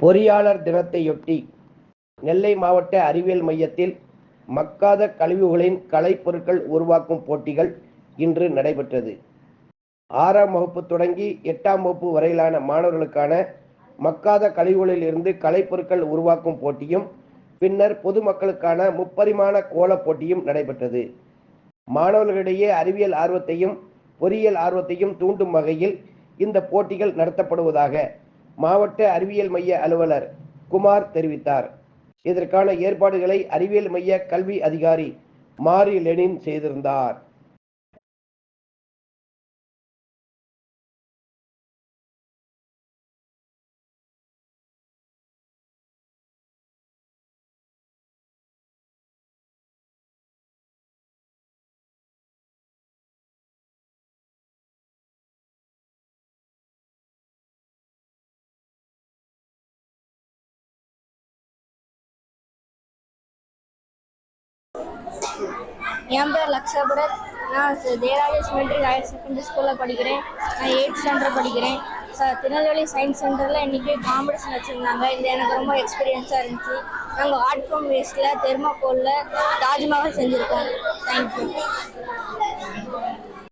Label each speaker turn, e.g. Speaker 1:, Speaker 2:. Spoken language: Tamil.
Speaker 1: பொறியாளர் தினத்தையொட்டி நெல்லை மாவட்ட அறிவியல் மையத்தில் மக்காத கழிவுகளின் கலைப்பொருட்கள் உருவாக்கும் போட்டிகள் இன்று நடைபெற்றது. ஆறாம் வகுப்பு தொடங்கி எட்டாம் வகுப்பு வரையிலான மாணவர்களுக்கான மக்காத கழிவுகளில் இருந்து கலைப்பொருட்கள் உருவாக்கும் போட்டியும் பின்னர் பொதுமக்களுக்கான முப்பரிமாண கோலப் போட்டியும் நடைபெற்றது. மாணவர்களிடையே அறிவியல் ஆர்வத்தையும் பொறியியல் ஆர்வத்தையும் தூண்டும் வகையில் இந்த போட்டிகள் நடத்தப்படுவதாக மாவட்ட அறிவியல் மைய அலுவலர் குமார் தெரிவித்தார். இதற்கான ஏற்பாடுகளை அறிவியல் மைய கல்வி அதிகாரி மாரி லெனின் செய்திருந்தார்.
Speaker 2: என் பேர் லக்ஷபரத் நான் தேராஜ் மெட்ரிக் ஹையர் செகண்டரி ஸ்கூலில் படிக்கிறேன். நான் எயிட் ஸ்டாண்டர்ட் படிக்கிறேன். ச திருநெல்வேலி சயின்ஸ் சென்டரில் இன்றைக்கி காம்படிஷன் வச்சுருந்தாங்க. இது எனக்கு ரொம்ப எக்ஸ்பீரியன்ஸாக இருந்துச்சு. நாங்கள் ஆர்ட் ஃபார்ம் வேஸ்ட்டில் தெர்மாக்கோலில் தாஜ்மஹால் செஞ்சுருக்கோம். Thank you